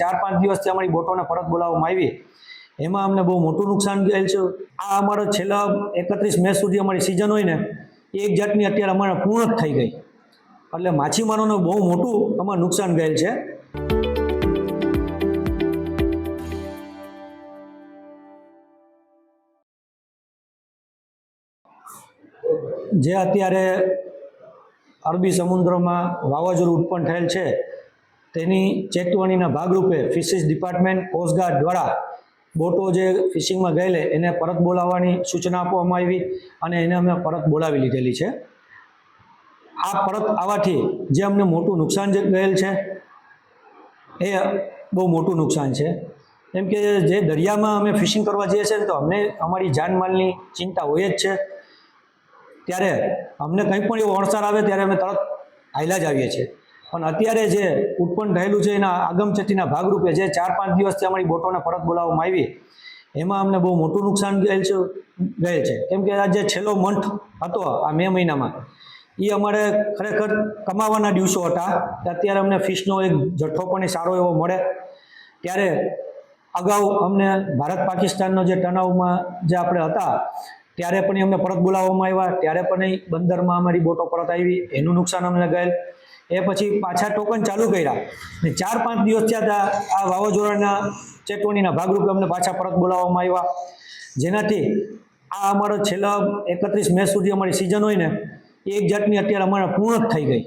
ચાર પાંચ દિવસથી અમારી બોટોને પરત બોલાવવામાં આવી. એમાં અમને બહુ મોટું નુકસાન ગયેલ છે. આ અમારો છેલ્લા એકત્રીસ મે સુધી અમારી સિઝન હોય ને એક જાતની અત્યારે અમારે પૂર્ણ થઈ ગઈ. એટલે માછીમારોને બહુ મોટું અમારે નુકસાન ગયેલ છે. જે અત્યારે અરબી સમુદ્રમાં વાવાઝોડું ઉત્પન્ન થયેલ છે તેની ચેતવણીના ભાગરૂપે ફિશિસ ડિપાર્ટમેન્ટ કોસ્ટગાર્ડ દ્વારા બોટો જે ફિશિંગમાં ગયેલી, એને પરત બોલાવવાની સૂચના આપવામાં આવી અને એને અમે પરત બોલાવી લીધેલી છે. આ પરત આવવાથી જે અમને મોટું નુકસાન જે ગયેલ છે, એ બહુ મોટું નુકસાન છે. એમ કે જે દરિયામાં અમે ફિશિંગ કરવા જઈએ છીએ તો અમને અમારી જાનમાલની ચિંતા હોય જ છે. ત્યારે અમને કંઈ પણ એવો અણસાર આવે ત્યારે અમે તરત હાયલા જ આવીએ છીએ. પણ અત્યારે જે ઉત્પન્ન થયેલું છે એના આગમચેતીના ભાગરૂપે જે ચાર પાંચ દિવસથી અમારી બોટોને પરત બોલાવવામાં આવી, એમાં અમને બહુ મોટું નુકસાન ગયેલ છે ગયેલ છે. કેમ કે આ જે છેલ્લો મંથ હતો આ મે મહિનામાં એ અમારે ખરેખર કમાવાના દિવસો હતા. અત્યારે અમને ફિશનો એક જથ્થો પણ સારો એવો મળે. ત્યારે અગાઉ અમને ભારત પાકિસ્તાનનો જે તણાવમાં જે આપણે હતા, ત્યારે પણ અમને પરત બોલાવવામાં આવ્યા. ત્યારે પણ બંદરમાં અમારી બોટો પરત આવી. એનું નુકસાન અમને ગયેલ. એ પછી પાછા ટોકન ચાલુ કર્યા. ને ચાર પાંચ દિવસ થયા આ વાવાઝોડાના ચેતવણીના ભાગરૂપે અમને પાછા પરત બોલાવવામાં આવ્યા. જેનાથી આ અમારો છેલ્લા એકત્રીસ મે સુધી અમારી સિઝન હોય ને એક જાતની અત્યારે અમારે પૂર્ણ જ થઈ ગઈ.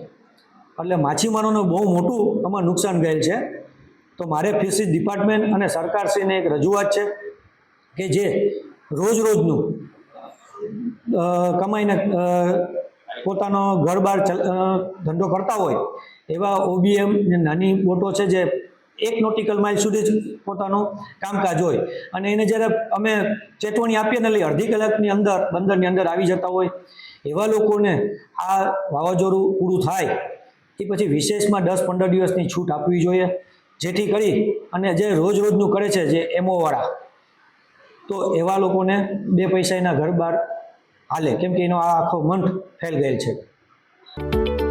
એટલે માછીમારોનું બહુ મોટું અમારે નુકસાન ગયેલ છે. તો મારે ફિશરીઝ ડિપાર્ટમેન્ટ અને સરકારશ્રીને એક રજૂઆત છે કે જે રોજ રોજનું કમાઈને પોતાનો ઘર ચલ- ધંધો કરતા હોય, એવા ઓબીએમ નાની બોટો છે જે એક નોટિકલ માઇલ સુધી જ પોતાનું કામકાજ હોય. અને એને જ્યારે અમે ચેતવણી આપીએ ને એટલે અડધી કલાકની અંદર, બંદરની અંદર આવી જતા હોય, એવા લોકોને આ વાવાઝોડું પૂરું થાય, એ પછી વિશેષમાં દસ પંદર દિવસની છૂટ આપવી જોઈએ, જેથી કરી અને જે રોજ રોજનું કરે છે જે એમઓવાળા તો એવા લોકોને બે પૈસા એના ઘર બહાર હાલે. કેમ કે એનો આ આખો મંથ ફેલ ગયેલ છે.